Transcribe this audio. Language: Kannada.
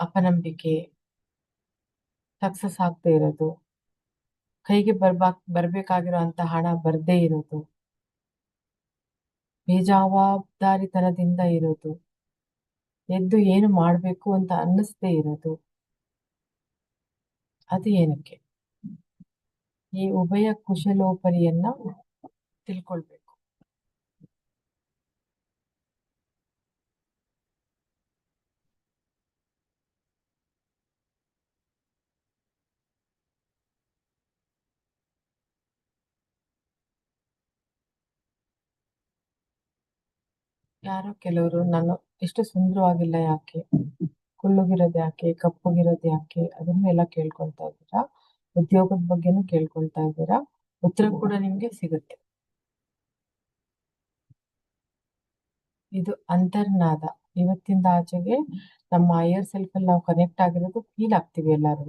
ಅಪನಂಬಿಕೆ ಸಕ್ಸಸ್ ಆಗದೆ ಇರೋದು, ಕೈಗೆ ಬರ್ಬಾ ಅಂತ ಹಣ ಬರದೇ ಇರೋದು, ಬೇಜವಾಬ್ದಾರಿತನದಿಂದ ಇರೋದು, ಎದ್ದು ಏನು ಮಾಡಬೇಕು ಅಂತ ಅನ್ನಿಸ್ದೇ ಇರೋದು, ಅದು ಏನಕ್ಕೆ? ಈ ಉಭಯ ಕುಶಲೋಪರಿಯನ್ನ ತಿಳ್ಕೊಳ್ಬೇಕು. ಯಾರೋ ಕೆಲವರು ನಾನು ಎಷ್ಟು ಸುಂದರವಾಗಿಲ್ಲ ಯಾಕೆ? ಕುಳ್ಳುಗಿರೋದು ಯಾಕೆ? ಕಪ್ಪಗಿರೋದು ಯಾಕೆ? ಅದನ್ನೆಲ್ಲ ಕೇಳ್ಕೊಳ್ತಾ ಇದ್ದೀರಾ? ಉದ್ಯೋಗದ ಬಗ್ಗೆನೂ ಕೇಳ್ಕೊಳ್ತಾ ಇದ್ದೀರಾ? ಉತ್ತರ ಕೂಡ ನಿಮ್ಗೆ ಸಿಗುತ್ತೆ. ಇದು ಅಂತರ್ನಾದ. ಇವತ್ತಿಂದ ಆಚೆಗೆ ನಮ್ಮ ಹೈಯರ್ ಸೆಲ್ಫ್ ಅಲ್ಲಿ ನಾವು ಕನೆಕ್ಟ್ ಆಗಿರೋದು ಫೀಲ್ ಆಗ್ತೀವಿ ಎಲ್ಲಾರು